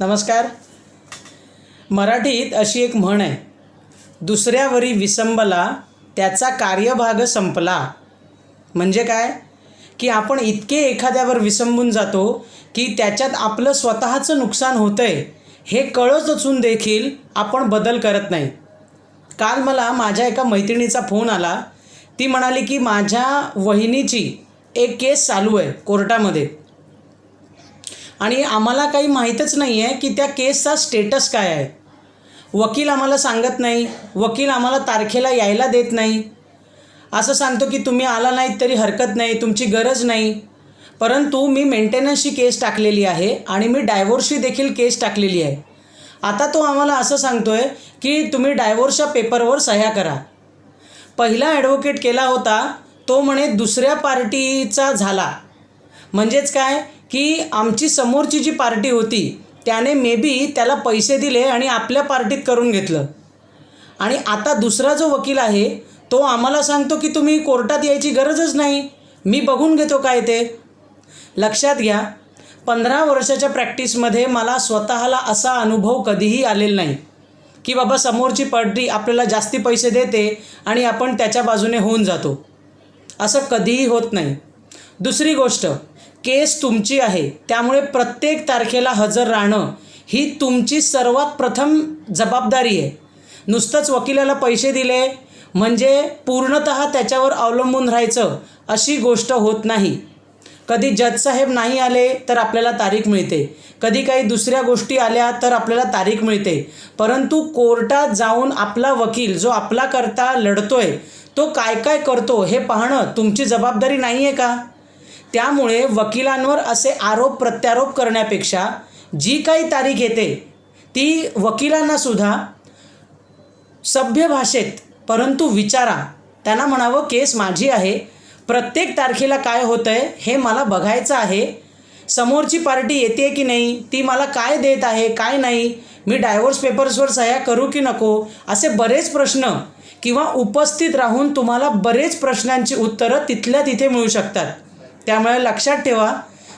नमस्कार. मराठीत अशी एक म्हण आहे दुसऱ्यावरी विसंबला त्याचा कार्यभाग संपला. म्हणजे काय? की आपण इतके एखाद्यावर विसंबून जातो की त्याच्यात आपलं स्वतःचं नुकसान होतं आहे हे कळत असून देखील आपण बदल करत नाही. काल मला माझ्या एका मैत्रिणीचा फोन आला. ती म्हणाली की माझ्या वहिनीची एक केस चालू आहे कोर्टामध्ये. आणि आम्हाला काही माहीतच नाही आहे की त्या केसचा स्टेटस काय आहे. वकील आम्हाला सांगत नाही वकील आम्हाला तारखेला यायला देत नाही. असं सांगतो की तुम्ही आला नाहीत तरी हरकत नाही तुमची गरज नाही. परंतु मी मेंटेनन्सची केस टाकलेली आहे आणि मी डायव्होर्सची देखील केस टाकलेली आहे. आता तो आम्हाला असं सांगतो आहे की तुम्ही डायव्होर्सच्या पेपरवर सह्या करा. पहिला ॲडव्होकेट केला होता तो म्हणे दुसऱ्या पार्टीचा झाला. म्हणजेच काय? की आमची समोरची जी पार्टी होती त्याने मे बी त्याला पैसे दिले आणि आपल्या पार्टीत करून घेतलं. आणि आता दुसरा जो वकील आहे तो आम्हाला सांगतो की तुम्ही कोर्टात यायची गरजच नाही. मी बघून घेतो काय ते. लक्षात घ्या पंधरा वर्षाच्या प्रॅक्टिसमध्ये मला स्वतःला असा अनुभव कधीही आलेला नाही की बाबा समोरची पार्टी आपल्याला जास्ती पैसे देते आणि आपण त्याच्या बाजूने होऊन जातो. असं कधीही होत नाही. दुसरी गोष्ट केस तुमची आहे त्यामुळे प्रत्येक तारखेला हजर राहणं ही तुमची सर्वात प्रथम जबाबदारी आहे. नुसतंच वकिलाला पैसे दिले म्हणजे पूर्णत त्याच्यावर अवलंबून राहायचं अशी गोष्ट होत नाही. कधी जजसाहेब नाही आले तर आपल्याला तारीख मिळते. कधी काही दुसऱ्या गोष्टी आल्या तर आपल्याला तारीख मिळते. परंतु कोर्टात जाऊन आपला वकील जो आपला करता लढतोय तो काय काय करतो हे पाहणं तुमची जबाबदारी नाही आहे का? त्यामुळे वकिलांवर असे आरोप प्रत्यारोप करण्यापेक्षा जी काही तारीख येते ती वकिलांनासुद्धा सभ्य भाषेत परंतु विचारा. त्यांना म्हणावं केस माझी आहे. प्रत्येक तारखेला काय होतं आहे हे मला बघायचं आहे. समोरची पार्टी येते की नाही? ती मला काय देत आहे काय नाही? मी डायव्हर्स पेपर्सवर सह्या करू की नको? असे बरेच प्रश्न किंवा उपस्थित राहून तुम्हाला बरेच प्रश्नांची उत्तरं तिथल्या तिथे मिळू शकतात. त्यामुळे लक्षात ठेवा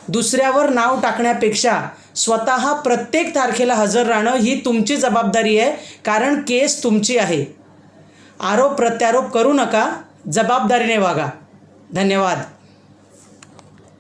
दुसऱ्यावर नाव टाकण्यापेक्षा स्वतः प्रत्येक तारखेला हजर राहणं ही तुमची जबाबदारी आहे कारण केस तुमची आहे. आरोप प्रत्यारोप करू नका जबाबदारीने वागा. धन्यवाद.